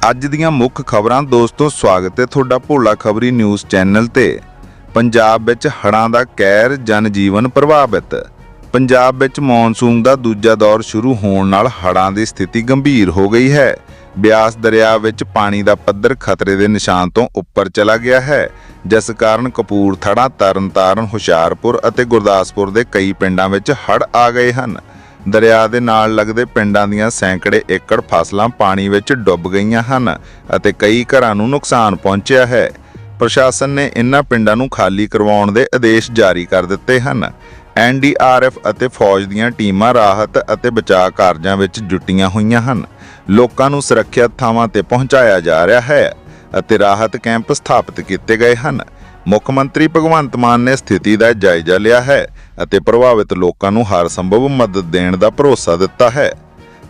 ਅੱਜ ਦੀਆਂ ਮੁੱਖ ਖਬਰਾਂ। ਦੋਸਤੋ, ਸਵਾਗਤ ਹੈ ਤੁਹਾਡਾ ਭੋਲਾ ਖਬਰੀ ਨਿਊਜ਼ ਚੈਨਲ ਤੇ। ਪੰਜਾਬ ਵਿੱਚ ਹੜ੍ਹਾਂ ਦਾ ਕਹਿਰ, ਜਨਜੀਵਨ ਪ੍ਰਭਾਵਿਤ। ਪੰਜਾਬ ਵਿੱਚ ਮੌਨਸੂਨ ਦਾ ਦੂਜਾ ਦੌਰ ਸ਼ੁਰੂ ਹੋਣ ਨਾਲ ਹੜ੍ਹਾਂ ਦੀ ਸਥਿਤੀ ਗੰਭੀਰ ਹੋ ਗਈ ਹੈ। ਬਿਆਸ ਦਰਿਆ ਵਿੱਚ ਪਾਣੀ ਦਾ ਪੱਧਰ ਖਤਰੇ ਦੇ ਨਿਸ਼ਾਨ ਤੋਂ ਉੱਪਰ ਚਲਾ ਗਿਆ ਹੈ, ਜਿਸ ਕਾਰਨ ਕਪੂਰਥੜਾ ਤਰਨਤਾਰਨ, ਹੁਸ਼ਿਆਰਪੁਰ ਅਤੇ ਗੁਰਦਾਸਪੁਰ ਦੇ ਕਈ ਪਿੰਡਾਂ ਵਿੱਚ ਹੜ੍ਹ ਆ ਗਏ ਹਨ। ਦਰਿਆ ਦੇ ਨਾਲ ਲੱਗਦੇ ਪਿੰਡਾਂ ਦੀਆਂ ਸੈਂਕੜੇ ਏਕੜ ਫਸਲਾਂ ਪਾਣੀ ਵਿੱਚ ਡੁੱਬ ਗਈਆਂ ਹਨ ਅਤੇ ਕਈ ਘਰਾਂ ਨੂੰ ਨੁਕਸਾਨ ਪਹੁੰਚਿਆ ਹੈ। ਪ੍ਰਸ਼ਾਸਨ ਨੇ ਇਨ੍ਹਾਂ ਪਿੰਡਾਂ ਨੂੰ ਖਾਲੀ ਕਰਵਾਉਣ ਦੇ ਆਦੇਸ਼ ਜਾਰੀ ਕਰ ਦਿੱਤੇ ਹਨ। ਐਨਡੀਆਰਐਫ ਅਤੇ ਫੌਜ ਦੀਆਂ ਟੀਮਾਂ ਰਾਹਤ ਅਤੇ ਬਚਾਅ ਕਾਰਜਾਂ ਵਿੱਚ ਜੁਟੀਆਂ ਹੋਈਆਂ ਹਨ। ਲੋਕਾਂ ਨੂੰ ਸੁਰੱਖਿਅਤ ਥਾਵਾਂ ਤੇ ਪਹੁੰਚਾਇਆ ਜਾ ਰਿਹਾ ਹੈ ਅਤੇ ਰਾਹਤ ਕੈਂਪ ਸਥਾਪਿਤ ਕੀਤੇ ਗਏ ਹਨ। ਮੁੱਖ ਮੰਤਰੀ ਭਗਵੰਤ ਮਾਨ ਨੇ ਸਥਿਤੀ ਦਾ ਜਾਇਜ਼ਾ ਲਿਆ ਹੈ ਅਤੇ ਪ੍ਰਭਾਵਿਤ ਲੋਕਾਂ ਨੂੰ ਹਰ ਸੰਭਵ ਮਦਦ ਦੇਣ ਦਾ ਭਰੋਸਾ ਦਿੱਤਾ ਹੈ।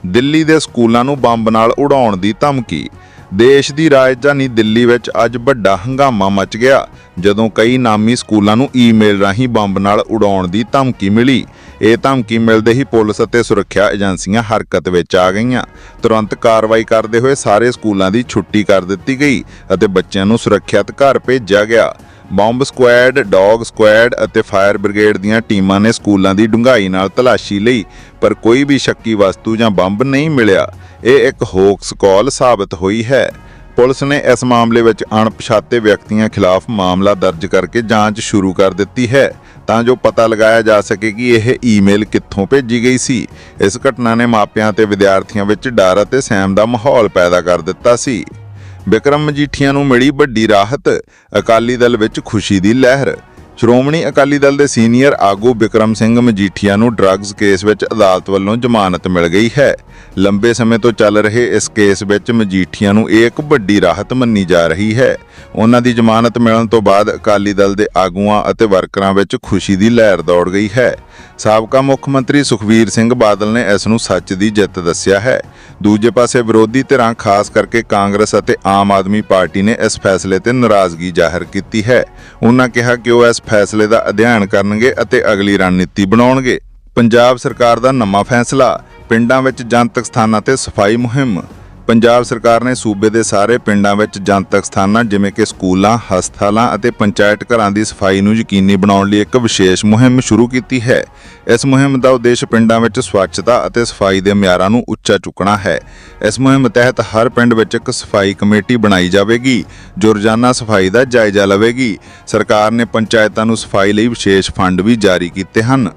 ਦਿੱਲੀ ਦੇ ਸਕੂਲਾਂ ਨੂੰ ਬੰਬ ਨਾਲ ਉਡਾਉਣ ਦੀ ਧਮਕੀ। ਦੇਸ਼ ਦੀ ਰਾਜਧਾਨੀ ਦਿੱਲੀ ਵਿੱਚ ਅੱਜ ਵੱਡਾ ਹੰਗਾਮਾ ਮਚ ਗਿਆ, ਜਦੋਂ ਕਈ ਨਾਮੀ ਸਕੂਲਾਂ ਨੂੰ ਈਮੇਲ ਰਾਹੀਂ ਬੰਬ ਨਾਲ ਉਡਾਉਣ ਦੀ ਧਮਕੀ ਮਿਲੀ। ਇਹ ਧਮਕੀ ਮਿਲਦੇ ਹੀ ਪੁਲਿਸ ਅਤੇ ਸੁਰੱਖਿਆ ਏਜੰਸੀਆਂ ਹਰਕਤ ਵਿੱਚ ਆ ਗਈਆਂ। ਤੁਰੰਤ ਕਾਰਵਾਈ ਕਰਦੇ ਹੋਏ ਸਾਰੇ ਸਕੂਲਾਂ ਦੀ ਛੁੱਟੀ ਕਰ ਦਿੱਤੀ ਗਈ ਅਤੇ ਬੱਚਿਆਂ ਨੂੰ ਸੁਰੱਖਿਅਤ ਘਰ ਭੇਜਿਆ ਗਿਆ। ਬੰਬ ਸਕੁਐਡ, ਡੌਗ ਸਕੁਐਡ ਅਤੇ ਫਾਇਰ ਬ੍ਰਿਗੇਡ ਦੀਆਂ ਟੀਮਾਂ ਨੇ ਸਕੂਲਾਂ ਦੀ ਡੂੰਘਾਈ ਨਾਲ ਤਲਾਸ਼ੀ ਲਈ ਪਰ ਕੋਈ ਵੀ ਸ਼ੱਕੀ ਵਸਤੂ ਜਾਂ ਬੰਬ ਨਹੀਂ ਮਿਲਿਆ। ਇਹ ਇੱਕ ਹੋਕਸ ਕਾਲ ਸਾਬਤ ਹੋਈ ਹੈ। ਪੁਲਿਸ ਨੇ ਇਸ ਮਾਮਲੇ ਵਿੱਚ ਅਣਪਛਾਤੇ ਵਿਅਕਤੀਆਂ ਖਿਲਾਫ ਮਾਮਲਾ ਦਰਜ ਕਰਕੇ ਜਾਂਚ ਸ਼ੁਰੂ ਕਰ ਦਿੱਤੀ ਹੈ ਤਾਂ ਜੋ ਪਤਾ ਲਗਾਇਆ ਜਾ ਸਕੇ ਕਿ ਇਹ ਈਮੇਲ ਕਿੱਥੋਂ ਭੇਜੀ ਗਈ ਸੀ। ਇਸ ਘਟਨਾ ਨੇ ਮਾਪਿਆਂ ਤੇ ਵਿਦਿਆਰਥੀਆਂ ਵਿੱਚ ਡਰ ਅਤੇ ਸਹਿਮ ਦਾ ਮਾਹੌਲ ਪੈਦਾ ਕਰ ਦਿੱਤਾ ਸੀ। ਵਿਕਰਮ ਮਜੀਠੀਆ ਨੂੰ ਮਿਲੀ ਵੱਡੀ ਰਾਹਤ। ਅਕਾਲੀ ਦਲ ਵਿੱਚ ਖੁਸ਼ੀ ਦੀ ਲਹਿਰ। ਸ਼੍ਰੋਮਣੀ ਅਕਾਲੀ ਦਲ ਦੇ ਸੀਨੀਅਰ ਆਗੂ ਵਿਕਰਮ ਸਿੰਘ ਮਜੀਠੀਆ ਨੂੰ ਡਰੱਗਸ ਕੇਸ ਵਿੱਚ ਅਦਾਲਤ ਵੱਲੋਂ ਜ਼ਮਾਨਤ ਮਿਲ ਗਈ ਹੈ। ਲੰਬੇ ਸਮੇਂ ਤੋਂ ਚੱਲ ਰਹੇ ਇਸ ਕੇਸ ਵਿੱਚ ਮਜੀਠੀਆ ਨੂੰ ਇਹ ਇੱਕ ਵੱਡੀ ਰਾਹਤ ਮੰਨੀ ਜਾ ਰਹੀ ਹੈ। ਉਹਨਾਂ ਦੀ ਜ਼ਮਾਨਤ ਮਿਲਣ ਤੋਂ ਬਾਅਦ ਅਕਾਲੀ ਦਲ ਦੇ ਆਗੂਆਂ ਅਤੇ ਵਰਕਰਾਂ ਵਿੱਚ ਖੁਸ਼ੀ ਦੀ ਲਹਿਰ ਦੌੜ ਗਈ ਹੈ। ਸਾਬਕਾ ਮੁੱਖ ਮੰਤਰੀ ਸੁਖਵੀਰ ਸਿੰਘ ਬਾਦਲ ਨੇ ਇਸ ਨੂੰ ਸੱਚ ਦੀ ਜਿੱਤ ਦੱਸਿਆ ਹੈ। ਦੂਜੇ ਪਾਸੇ ਵਿਰੋਧੀ ਧਿਰਾਂ ਖਾਸ ਕਰਕੇ ਕਾਂਗਰਸ ਅਤੇ ਆਮ ਆਦਮੀ ਪਾਰਟੀ ਨੇ ਇਸ ਫੈਸਲੇ ਤੇ ਨਾਰਾਜ਼ਗੀ ਜ਼ਾਹਰ ਕੀਤੀ ਹੈ। ਉਹਨਾਂ ਕਿਹਾ ਕਿ ਉਹ ਇਸ ਫੈਸਲੇ ਦਾ ਅਧਿਐਨ ਕਰਨਗੇ ਅਤੇ ਅਗਲੀ ਰਣਨੀਤੀ ਬਣਾਉਣਗੇ। ਪੰਜਾਬ ਸਰਕਾਰ ਦਾ ਨਵਾਂ ਫੈਸਲਾ, ਪਿੰਡਾਂ ਵਿੱਚ ਜਨਤਕ ਸਥਾਨਾਂ ਤੇ ਸਫ਼ਾਈ ਮੁਹਿੰਮ ਪੰਜਾਬ ਸਰਕਾਰ ਨੇ ਸੂਬੇ ਦੇ ਸਾਰੇ ਪਿੰਡਾਂ ਵਿੱਚ ਜਨਤਕ ਸਥਾਨਾਂ ਜਿਵੇਂ ਕਿ ਸਕੂਲਾਂ, ਹਸਪਤਾਲਾਂ ਅਤੇ ਪੰਚਾਇਤ ਘਰਾਂ ਦੀ ਸਫ਼ਾਈ ਨੂੰ ਯਕੀਨੀ ਬਣਾਉਣ ਲਈ ਇੱਕ ਵਿਸ਼ੇਸ਼ ਮੁਹਿੰਮ ਸ਼ੁਰੂ ਕੀਤੀ ਹੈ। ਇਸ ਮੁਹਿੰਮ ਦਾ ਉਦੇਸ਼ ਪਿੰਡਾਂ ਵਿੱਚ ਸਵੱਛਤਾ ਅਤੇ ਸਫ਼ਾਈ ਦੇ ਮਿਆਰਾਂ ਨੂੰ ਉੱਚਾ ਚੁੱਕਣਾ ਹੈ। ਇਸ ਮੁਹਿੰਮ ਤਹਿਤ ਹਰ ਪਿੰਡ ਵਿੱਚ ਇੱਕ ਸਫ਼ਾਈ ਕਮੇਟੀ ਬਣਾਈ ਜਾਵੇਗੀ ਜੋ ਰੋਜ਼ਾਨਾ ਸਫ਼ਾਈ ਦਾ ਜਾਇਜ਼ਾ ਲਵੇਗੀ। ਸਰਕਾਰ ਨੇ ਪੰਚਾਇਤਾਂ ਨੂੰ ਸਫ਼ਾਈ ਲਈ ਵਿਸ਼ੇਸ਼ ਫੰਡ ਵੀ ਜਾਰੀ ਕੀਤੇ ਹਨ।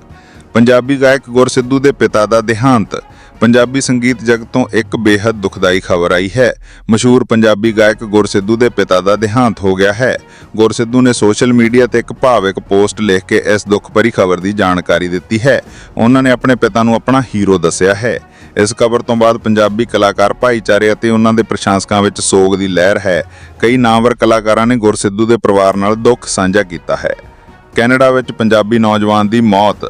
ਪੰਜਾਬੀ ਗਾਇਕ ਗੁਰਸਿੱਧੂ ਦੇ ਪਿਤਾ ਦਾ ਦੇਹਾਂਤ ਪੰਜਾਬੀ ਸੰਗੀਤ ਜਗਤ ਤੋਂ ਇੱਕ ਬੇहद ਦੁਖਦਾਈ ਖਬਰ ਆਈ ਹੈ। ਮਸ਼ਹੂਰ ਪੰਜਾਬੀ ਗਾਇਕ ਗੁਰਸਿੱਧੂ ਦੇ ਪਿਤਾ ਦਾ ਦੇਹਾਂਤ ਹੋ ਗਿਆ ਹੈ। ਗੁਰਸਿੱਧੂ ਨੇ ਸੋਸ਼ਲ ਮੀਡੀਆ ਤੇ ਇੱਕ ਭਾਵਿਕ ਪੋਸਟ ਲਿਖ ਕੇ ਇਸ ਦੁੱਖ ਭਰੀ ਖਬਰ ਦੀ ਜਾਣਕਾਰੀ ਦਿੱਤੀ ਹੈ। ਉਹਨਾਂ ਨੇ ਆਪਣੇ ਪਿਤਾ ਨੂੰ ਆਪਣਾ ਹੀਰੋ ਦੱਸਿਆ ਹੈ। ਇਸ ਖਬਰ ਤੋਂ ਬਾਅਦ ਪੰਜਾਬੀ ਕਲਾਕਾਰ ਭਾਈਚਾਰੇ ਅਤੇ ਉਹਨਾਂ ਦੇ ਪ੍ਰਸ਼ੰਸਕਾਂ ਵਿੱਚ ਸੋਗ ਦੀ ਲਹਿਰ ਹੈ। ਕਈ ਨਾਮਵਰ ਕਲਾਕਾਰਾਂ ਨੇ ਗੁਰਸਿੱਧੂ ਦੇ ਪਰਿਵਾਰ ਨਾਲ ਦੁੱਖ ਸਾਂਝਾ ਕੀਤਾ ਹੈ। ਕੈਨੇਡਾ ਵਿੱਚ ਪੰਜਾਬੀ ਨੌਜਵਾਨ ਦੀ ਮੌਤ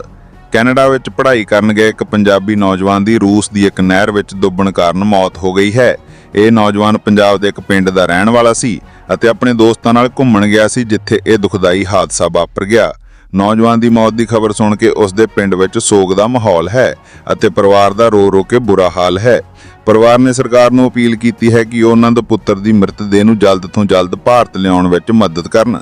ਕੈਨੇਡਾ ਵਿੱਚ ਪੜ੍ਹਾਈ ਕਰਨ ਗਏ ਇੱਕ ਪੰਜਾਬੀ ਨੌਜਵਾਨ ਦੀ, ਰੂਸ ਦੀ ਇੱਕ ਨਹਿਰ ਵਿੱਚ ਡੁੱਬਣ ਕਾਰਨ ਮੌਤ ਹੋ ਗਈ ਹੈ। ਇਹ ਨੌਜਵਾਨ ਪੰਜਾਬ ਦੇ ਇੱਕ ਪਿੰਡ ਦਾ ਰਹਿਣ ਵਾਲਾ ਸੀ ਅਤੇ ਆਪਣੇ ਦੋਸਤਾਂ ਨਾਲ ਘੁੰਮਣ ਗਿਆ ਸੀ, ਜਿੱਥੇ ਇਹ ਦੁਖਦਾਈ ਹਾਦਸਾ ਵਾਪਰ ਗਿਆ। ਨੌਜਵਾਨ ਦੀ ਮੌਤ ਦੀ ਖਬਰ ਸੁਣ ਕੇ ਉਸ ਦੇ ਪਿੰਡ ਵਿੱਚ ਸੋਗ ਦਾ ਮਾਹੌਲ ਹੈ ਅਤੇ ਪਰਿਵਾਰ ਦਾ ਰੋ ਰੋ ਕੇ ਬੁਰਾ ਹਾਲ ਹੈ। ਪਰਿਵਾਰ ਨੇ ਸਰਕਾਰ ਨੂੰ ਅਪੀਲ ਕੀਤੀ ਹੈ ਕਿ ਉਹ ਉਹਨਾਂ ਦੇ ਪੁੱਤਰ ਦੀ ਮ੍ਰਿਤਦੇਹ ਨੂੰ ਜਲਦ ਤੋਂ ਜਲਦ ਭਾਰਤ ਲਿਆਉਣ ਵਿੱਚ ਮਦਦ ਕਰਨ।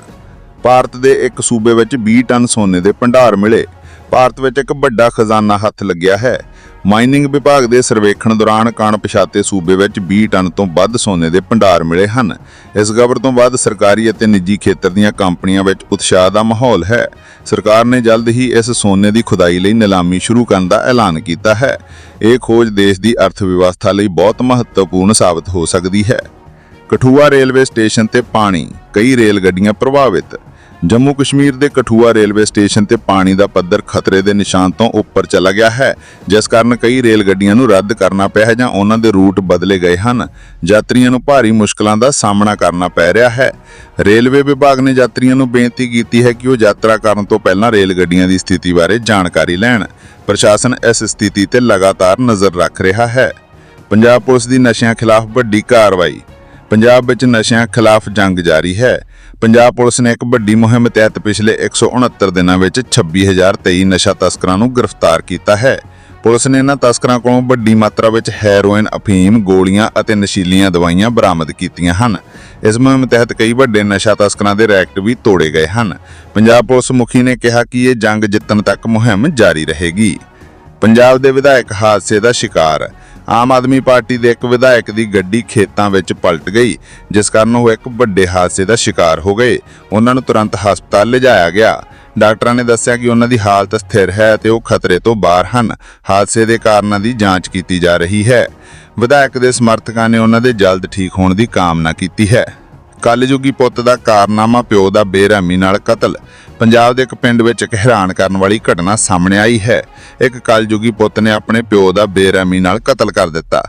ਭਾਰਤ ਦੇ ਇੱਕ ਸੂਬੇ ਵਿੱਚ 20 ਟਨ ਸੋਨੇ ਦੇ ਭੰਡਾਰ ਮਿਲੇ। ਭਾਰਤ ਵਿੱਚ ਇੱਕ ਵੱਡਾ ਖਜ਼ਾਨਾ ਹੱਥ ਲੱਗਿਆ ਹੈ। ਮਾਈਨਿੰਗ ਵਿਭਾਗ ਦੇ ਸਰਵੇਖਣ ਦੌਰਾਨ ਕਣਪਛਾਤੇ ਸੂਬੇ ਵਿੱਚ 20 ਟਨ ਤੋਂ ਵੱਧ ਸੋਨੇ ਦੇ ਭੰਡਾਰ ਮਿਲੇ ਹਨ। ਇਸ ਖਬਰ ਤੋਂ ਬਾਅਦ ਸਰਕਾਰੀ ਅਤੇ ਨਿੱਜੀ ਖੇਤਰ ਦੀਆਂ ਕੰਪਨੀਆਂ ਵਿੱਚ ਉਤਸ਼ਾਹ ਦਾ ਮਾਹੌਲ ਹੈ। ਸਰਕਾਰ ਨੇ ਜਲਦ ਹੀ ਇਸ ਸੋਨੇ ਦੀ ਖੁਦਾਈ ਲਈ ਨਿਲਾਮੀ ਸ਼ੁਰੂ ਕਰਨ ਦਾ ਐਲਾਨ ਕੀਤਾ ਹੈ। ਇਹ ਖੋਜ ਦੇਸ਼ ਦੀ ਅਰਥ ਵਿਵਸਥਾ ਲਈ ਬਹੁਤ ਮਹੱਤਵਪੂਰਨ ਸਾਬਤ ਹੋ ਸਕਦੀ ਹੈ। ਕਠੂਆ ਰੇਲਵੇ ਸਟੇਸ਼ਨ ਤੇ ਪਾਣੀ, ਕਈ ਰੇਲ ਗੱਡੀਆਂ ਪ੍ਰਭਾਵਿਤ। ਜੰਮੂ ਕਸ਼ਮੀਰ ਦੇ ਕਠੂਆ ਰੇਲਵੇ ਸਟੇਸ਼ਨ ਤੇ ਪਾਣੀ ਦਾ ਪੱਧਰ ਖਤਰੇ ਦੇ ਨਿਸ਼ਾਨ ਤੋਂ ਉੱਪਰ ਚਲਾ ਗਿਆ ਹੈ, ਜਿਸ ਕਾਰਨ ਕਈ ਰੇਲ ਗੱਡੀਆਂ ਨੂੰ ਰੱਦ ਕਰਨਾ ਪਿਆ ਹੈ ਜਾਂ ਉਹਨਾਂ ਦੇ ਰੂਟ ਬਦਲੇ ਗਏ ਹਨ। ਯਾਤਰੀਆਂ ਨੂੰ ਭਾਰੀ ਮੁਸ਼ਕਲਾਂ ਦਾ ਸਾਹਮਣਾ ਕਰਨਾ ਪੈ ਰਿਹਾ ਹੈ। ਰੇਲਵੇ ਵਿਭਾਗ ਨੇ ਯਾਤਰੀਆਂ ਨੂੰ ਬੇਨਤੀ ਕੀਤੀ ਹੈ ਕਿ ਉਹ ਯਾਤਰਾ ਕਰਨ ਤੋਂ ਪਹਿਲਾਂ ਰੇਲ ਗੱਡੀਆਂ ਦੀ ਸਥਿਤੀ ਬਾਰੇ ਜਾਣਕਾਰੀ ਲੈਣ। ਪ੍ਰਸ਼ਾਸਨ ਇਸ ਸਥਿਤੀ ਤੇ ਲਗਾਤਾਰ ਨਜ਼ਰ ਰੱਖ ਰਿਹਾ ਹੈ। ਪੰਜਾਬ ਪੁਲਿਸ ਦੀ ਨਸ਼ਿਆਂ ਖਿਲਾਫ ਵੱਡੀ ਕਾਰਵਾਈ ਪੰਜਾਬ ਵਿੱਚ ਨਸ਼ਿਆਂ ਖਿਲਾਫ ਜੰਗ ਜਾਰੀ ਹੈ। ਪੰਜਾਬ ਪੁਲਿਸ ਨੇ ਇੱਕ ਵੱਡੀ ਮੁਹਿੰਮ ਤਹਿਤ ਪਿਛਲੇ 169 ਦਿਨਾਂ ਵਿੱਚ 26023 ਨਸ਼ਾ ਤਸਕਰਾਂ ਨੂੰ ਗ੍ਰਿਫਤਾਰ ਕੀਤਾ ਹੈ। ਪੁਲਿਸ ਨੇ ਇਹਨਾਂ ਤਸਕਰਾਂ ਕੋਲੋਂ ਵੱਡੀ ਮਾਤਰਾ ਵਿੱਚ ਹੈਰੋਇਨ, ਅਫੀਮ, ਗੋਲੀਆਂ ਅਤੇ ਨਸ਼ੀਲੀਆਂ ਦਵਾਈਆਂ ਬਰਾਮਦ ਕੀਤੀਆਂ ਹਨ। ਇਸ ਮੁਹਿੰਮ ਤਹਿਤ ਕਈ ਵੱਡੇ ਨਸ਼ਾ ਤਸਕਰਾਂ ਦੇ ਰੈਕਟ ਵੀ ਤੋੜੇ ਗਏ ਹਨ। ਪੰਜਾਬ ਪੁਲਿਸ ਮੁਖੀ ਨੇ ਕਿਹਾ ਕਿ ਇਹ ਜੰਗ ਜਿੱਤਣ ਤੱਕ ਮੁਹਿੰਮ ਜਾਰੀ ਰਹੇਗੀ। ਪੰਜਾਬ ਦੇ ਵਿਧਾਇਕ ਹਾਦਸੇ ਦਾ ਸ਼ਿਕਾਰ ਆਮ ਆਦਮੀ ਪਾਰਟੀ ਦੇ ਇੱਕ ਵਿਧਾਇਕ ਦੀ ਗੱਡੀ ਖੇਤਾਂ ਵਿੱਚ ਪਲਟ ਗਈ, ਜਿਸ ਕਾਰਨ ਉਹ ਇੱਕ ਵੱਡੇ ਹਾਦਸੇ ਦਾ ਸ਼ਿਕਾਰ ਹੋ ਗਏ। ਉਹਨਾਂ ਨੂੰ ਤੁਰੰਤ ਹਸਪਤਾਲ ਲਿਜਾਇਆ ਗਿਆ। ਡਾਕਟਰਾਂ ਨੇ ਦੱਸਿਆ ਕਿ ਉਹਨਾਂ ਦੀ ਹਾਲਤ ਸਥਿਰ ਹੈ ਅਤੇ ਉਹ ਖਤਰੇ ਤੋਂ ਬਾਹਰ ਹਨ। ਹਾਦਸੇ ਦੇ ਕਾਰਨਾਂ ਦੀ ਜਾਂਚ ਕੀਤੀ ਜਾ ਰਹੀ ਹੈ। ਵਿਧਾਇਕ ਦੇ ਸਮਰਥਕਾਂ ਨੇ ਉਹਨਾਂ ਦੇ ਜਲਦ ਠੀਕ ਹੋਣ ਦੀ ਕਾਮਨਾ ਕੀਤੀ ਹੈ। ਕਲਯੁਗੀ ਪੁੱਤ ਦਾ ਕਾਰਨਾਮਾ ਪਿਓ ਦਾ ਬੇਰਹਿਮੀ ਨਾਲ ਕਤਲ। ਪੰਜਾਬ ਦੇ ਇੱਕ ਪਿੰਡ ਵਿੱਚ ਇੱਕ ਹੈਰਾਨ ਕਰਨ ਵਾਲੀ ਘਟਨਾ ਸਾਹਮਣੇ ਆਈ ਹੈ। ਇੱਕ ਕਲਯੁਗੀ ਪੁੱਤ ਨੇ ਆਪਣੇ ਪਿਓ ਦਾ ਬੇਰਹਿਮੀ ਨਾਲ ਕਤਲ ਕਰ ਦਿੱਤਾ।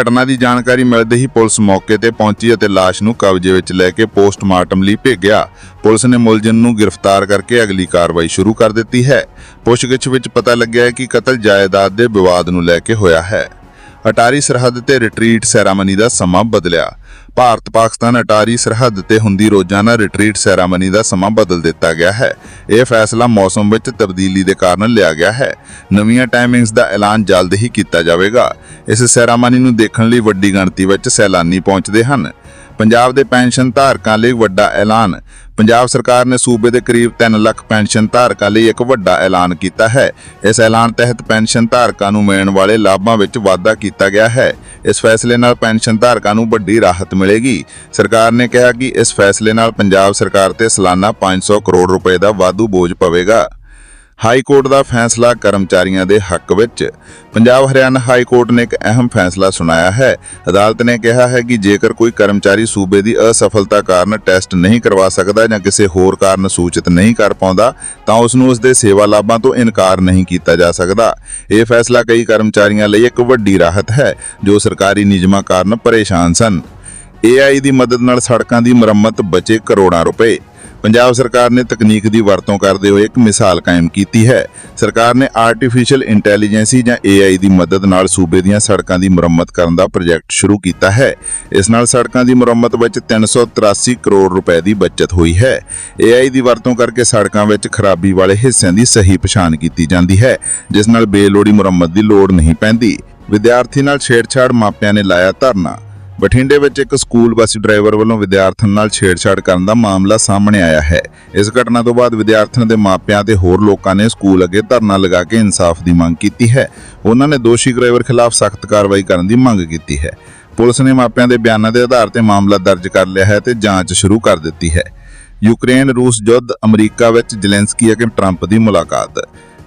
ਘਟਨਾ ਦੀ ਜਾਣਕਾਰੀ ਮਿਲਦੇ ਹੀ ਪੁਲਿਸ ਮੌਕੇ ਤੇ ਪਹੁੰਚੀ ਅਤੇ ਲਾਸ਼ ਨੂੰ ਕਬਜ਼ੇ ਵਿੱਚ ਲੈ ਕੇ ਪੋਸਟਮਾਰਟਮ ਲਈ ਭੇਜਿਆ। ਪੁਲਿਸ ਨੇ ਮੁਲਜ਼ਮ ਨੂੰ ਗ੍ਰਿਫਤਾਰ ਕਰਕੇ ਅਗਲੀ ਕਾਰਵਾਈ ਸ਼ੁਰੂ ਕਰ ਦਿੱਤੀ ਹੈ। ਪੁੱਛਗਿੱਛ ਵਿੱਚ ਪਤਾ ਲੱਗਿਆ ਹੈ ਕਿ ਕਤਲ ਜਾਇਦਾਦ ਦੇ ਵਿਵਾਦ ਨੂੰ ਲੈ ਕੇ ਹੋਇਆ ਹੈ। ਅਟਾਰੀ ਸਰਹੱਦ ਤੇ ਰਿਟਰੀਟ ਸੈਰਾਮਨੀ ਦਾ ਸਮਾਂ ਬਦਲਿਆ। ਭਾਰਤ ਪਾਕਿਸਤਾਨ ਅਟਾਰੀ ਸਰਹੱਦ ਤੇ ਹੁੰਦੀ ਰੋਜ਼ਾਨਾ ਰਿਟਰੀਟ ਸੈਰਾਮਨੀ ਦਾ ਸਮਾਂ ਬਦਲ ਦਿੱਤਾ ਗਿਆ ਹੈ। ਇਹ ਫੈਸਲਾ ਮੌਸਮ ਵਿੱਚ ਤਬਦੀਲੀ ਦੇ ਕਾਰਨ ਲਿਆ ਗਿਆ ਹੈ। ਨਵੀਆਂ ਟਾਈਮਿੰਗਸ ਦਾ ਐਲਾਨ ਜਲਦ ਹੀ ਕੀਤਾ ਜਾਵੇਗਾ। ਇਸ ਸੈਰਾਮਨੀ ਨੂੰ ਦੇਖਣ ਲਈ ਵੱਡੀ ਗਿਣਤੀ ਵਿੱਚ ਸੈਲਾਨੀ ਪਹੁੰਚਦੇ ਹਨ। ਪੰਜਾਬ ਦੇ ਪੈਨਸ਼ਨ ਧਾਰਕਾਂ ਲਈ ਵੱਡਾ ਐਲਾਨ। ਪੰਜਾਬ ਸਰਕਾਰ ਨੇ ਸੂਬੇ ਦੇ ਕਰੀਬ 3 ਲੱਖ ਪੈਨਸ਼ਨ ਧਾਰਕਾਂ ਲਈ ਇੱਕ ਵੱਡਾ ਐਲਾਨ ਕੀਤਾ ਹੈ। ਇਸ ਐਲਾਨ ਤਹਿਤ ਪੈਨਸ਼ਨ ਧਾਰਕਾਂ ਨੂੰ ਮਿਲਣ ਵਾਲੇ ਲਾਭਾਂ ਵਿੱਚ ਵਾਧਾ ਕੀਤਾ ਗਿਆ ਹੈ। ਇਸ ਫੈਸਲੇ ਨਾਲ ਪੈਨਸ਼ਨ ਧਾਰਕਾਂ ਨੂੰ ਵੱਡੀ ਰਾਹਤ ਮਿਲੇਗੀ। ਸਰਕਾਰ ਨੇ ਕਿਹਾ ਕਿ ਇਸ ਫੈਸਲੇ ਨਾਲ ਪੰਜਾਬ ਸਰਕਾਰ ਤੇ ਸਾਲਾਨਾ 500 ਕਰੋੜ ਰੁਪਏ ਦਾ ਵਾਧੂ ਬੋਝ ਪਵੇਗਾ। ਹਾਈ ਕੋਰਟ ਦਾ ਫੈਸਲਾ ਕਰਮਚਾਰੀਆਂ ਦੇ ਹੱਕ ਵਿੱਚ। ਪੰਜਾਬ ਹਰਿਆਣਾ ਹਾਈ ਕੋਰਟ ਨੇ ਇੱਕ ਅਹਿਮ ਫੈਸਲਾ ਸੁਣਾਇਆ ਹੈ। ਅਦਾਲਤ ਨੇ ਕਿਹਾ ਹੈ ਕਿ ਜੇਕਰ ਕੋਈ ਕਰਮਚਾਰੀ ਸੂਬੇ ਦੀ ਅਸਫਲਤਾ ਕਾਰਨ ਟੈਸਟ ਨਹੀਂ ਕਰਵਾ ਸਕਦਾ ਜਾਂ ਕਿਸੇ ਹੋਰ ਕਾਰਨ ਸੂਚਿਤ ਨਹੀਂ ਕਰ ਪਾਉਂਦਾ, ਤਾਂ ਉਸ ਨੂੰ ਉਸ ਦੇ ਸੇਵਾ ਲਾਭਾਂ ਤੋਂ ਇਨਕਾਰ ਨਹੀਂ ਕੀਤਾ ਜਾ ਸਕਦਾ। ਇਹ ਫੈਸਲਾ ਕਈ ਕਰਮਚਾਰੀਆਂ ਲਈ ਇੱਕ ਵੱਡੀ ਰਾਹਤ ਹੈ, ਜੋ ਸਰਕਾਰੀ ਨਿਯਮਾਂ ਕਾਰਨ ਪਰੇਸ਼ਾਨ ਸਨ। AI ਦੀ ਮਦਦ ਨਾਲ ਸੜਕਾਂ ਦੀ ਮੁਰੰਮਤ ਬਚੇ ਕਰੋੜਾਂ ਰੁਪਏ। ਪੰਜਾਬ ਸਰਕਾਰ ਨੇ ਤਕਨੀਕ ਦੀ ਵਰਤੋਂ ਕਰਦੇ ਹੋਏ ਇੱਕ ਮਿਸਾਲ ਕਾਇਮ ਕੀਤੀ ਹੈ। ਸਰਕਾਰ ਨੇ ਆਰਟੀਫੀਸ਼ੀਅਲ ਇੰਟੈਲੀਜੈਂਸੀ ਜਾਂ AI ਦੀ ਮਦਦ ਨਾਲ ਸੂਬੇ ਦੀਆਂ ਸੜਕਾਂ ਦੀ ਮੁਰੰਮਤ ਕਰਨ ਦਾ ਪ੍ਰੋਜੈਕਟ ਸ਼ੁਰੂ ਕੀਤਾ ਹੈ। ਇਸ ਨਾਲ ਸੜਕਾਂ ਦੀ ਮੁਰੰਮਤ ਵਿੱਚ 383 ਕਰੋੜ ਰੁਪਏ ਦੀ ਬਚਤ ਹੋਈ ਹੈ। AI ਦੀ ਵਰਤੋਂ ਕਰਕੇ ਸੜਕਾਂ ਵਿੱਚ ਖਰਾਬੀ ਵਾਲੇ ਹਿੱਸਿਆਂ ਦੀ ਸਹੀ ਪਛਾਣ ਕੀਤੀ ਜਾਂਦੀ ਹੈ, ਜਿਸ ਨਾਲ ਬੇਲੋੜੀ ਮੁਰੰਮਤ ਦੀ ਲੋੜ ਨਹੀਂ ਪੈਂਦੀ। ਵਿਦਿਆਰਥੀ ਨਾਲ ਛੇੜਛਾੜ ਮਾਪਿਆਂ ਨੇ ਲਾਇਆ ਧਰਨਾ। ਬਠਿੰਡੇ ਵਿੱਚ ਇੱਕ ਸਕੂਲ ਬੱਸ ਡਰਾਈਵਰ ਵੱਲੋਂ ਵਿਦਿਆਰਥਣ ਨਾਲ ਛੇੜਛਾੜ ਕਰਨ ਦਾ ਮਾਮਲਾ ਸਾਹਮਣੇ ਆਇਆ ਹੈ। ਇਸ ਘਟਨਾ ਤੋਂ ਬਾਅਦ ਵਿਦਿਆਰਥਣ ਦੇ ਮਾਪਿਆਂ ਤੇ ਹੋਰ ਲੋਕਾਂ ਨੇ ਸਕੂਲ ਅੱਗੇ ਧਰਨਾ ਲਗਾ ਕੇ ਇਨਸਾਫ ਦੀ ਮੰਗ ਕੀਤੀ ਹੈ। ਉਹਨਾਂ ਨੇ ਦੋਸ਼ੀ ਡਰਾਈਵਰ ਖਿਲਾਫ ਸਖਤ ਕਾਰਵਾਈ ਕਰਨ ਦੀ ਮੰਗ ਕੀਤੀ ਹੈ। ਪੁਲਿਸ ਨੇ ਮਾਪਿਆਂ ਦੇ ਬਿਆਨਾਂ ਦੇ ਆਧਾਰ ਤੇ ਮਾਮਲਾ ਦਰਜ ਕਰ ਲਿਆ ਹੈ ਤੇ ਜਾਂਚ ਸ਼ੁਰੂ ਕਰ ਦਿੱਤੀ ਹੈ। ਯੂਕਰੇਨ ਰੂਸ ਯੁੱਧ ਅਮਰੀਕਾ ਵਿੱਚ ਜ਼ੈਲੈਂਸਕੀ ਅਤੇ ਟਰੰਪ ਦੀ ਮੁਲਾਕਾਤ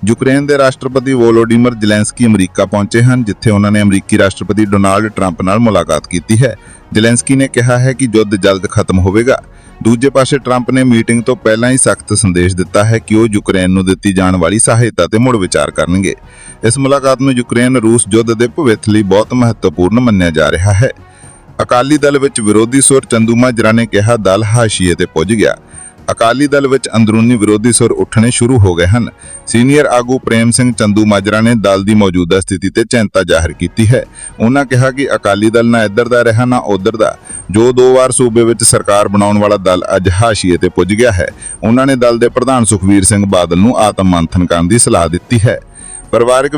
ਯੂਕਰੇਨ ਦੇ ਰਾਸ਼ਟਰਪਤੀ ਵੋਲੋਡੀਮਰ ਜ਼ੈਲੈਂਸਕੀ ਅਮਰੀਕਾ ਪਹੁੰਚੇ ਹਨ, ਜਿੱਥੇ ਉਹਨਾਂ ਨੇ ਅਮਰੀਕੀ ਰਾਸ਼ਟਰਪਤੀ ਡੋਨਾਲਡ ਟਰੰਪ ਨਾਲ ਮੁਲਾਕਾਤ ਕੀਤੀ ਹੈ। ਜ਼ੈਲੈਂਸਕੀ ਨੇ ਕਿਹਾ ਹੈ ਕਿ ਯੁੱਧ ਜਲਦ ਖਤਮ ਹੋਵੇਗਾ। ਦੂਜੇ ਪਾਸੇ ਟਰੰਪ ਨੇ ਮੀਟਿੰਗ ਤੋਂ ਪਹਿਲਾਂ ਹੀ ਸਖਤ ਸੰਦੇਸ਼ ਦਿੱਤਾ ਹੈ ਕਿ ਉਹ ਯੂਕਰੇਨ ਨੂੰ ਦਿੱਤੀ ਜਾਣ ਵਾਲੀ ਸਹਾਇਤਾ ਤੇ ਮੁੜ ਵਿਚਾਰ ਕਰਨਗੇ। ਇਸ ਮੁਲਾਕਾਤ ਨੂੰ ਯੂਕਰੇਨ ਰੂਸ ਯੁੱਧ ਦੇ ਭਵਿੱਖ ਲਈ ਬਹੁਤ ਮਹੱਤਵਪੂਰਨ ਮੰਨਿਆ ਜਾ ਰਿਹਾ ਹੈ। ਅਕਾਲੀ ਦਲ ਵਿੱਚ ਵਿਰੋਧੀ ਸੁਰ ਚੰਦੂਮਾਜਰਾ ਨੇ ਕਿਹਾ, ਦਲ ਹਾਸ਼ੀਏ ਤੇ ਪੁੱਜ ਗਿਆ। ਅਕਾਲੀ ਦਲ ਵਿੱਚ ਅੰਦਰੂਨੀ ਵਿਰੋਧੀ ਸੁਰ ਉੱਠਣੇ ਸ਼ੁਰੂ ਹੋ ਗਏ ਹਨ। ਸੀਨੀਅਰ ਆਗੂ ਪ੍ਰੇਮ ਸਿੰਘ ਚੰਦੂ ਮਾਜਰਾ ਨੇ ਦਲ ਦੀ ਮੌਜੂਦਾ ਸਥਿਤੀ ਤੇ ਚਿੰਤਾ ਜ਼ਾਹਿਰ ਕੀਤੀ ਹੈ। ਉਹਨਾਂ ਕਿਹਾ ਕਿ ਅਕਾਲੀ ਦਲ ਨਾ ਇੱਧਰ ਦਾ ਰਿਹਾ, ਨਾ ਉੱਧਰ ਦਾ। ਜੋ ਦੋ ਵਾਰ ਸੂਬੇ ਵਿੱਚ ਸਰਕਾਰ ਬਣਾਉਣ ਵਾਲਾ ਦਲ ਅੱਜ ਹਾਸ਼ੀਏ ਤੇ ਪੁੱਜ ਗਿਆ ਹੈ। ਉਹਨਾਂ ਨੇ ਦਲ ਦੇ ਪ੍ਰਧਾਨ ਸੁਖਵੀਰ ਸਿੰਘ ਬਾਦਲ ਨੂੰ ਆਤਮ ਮੰਥਨ ਕਰਨ ਦੀ ਸਲਾਹ ਦਿੱਤੀ ਹੈ। ਪਰਿਵਾਰਕ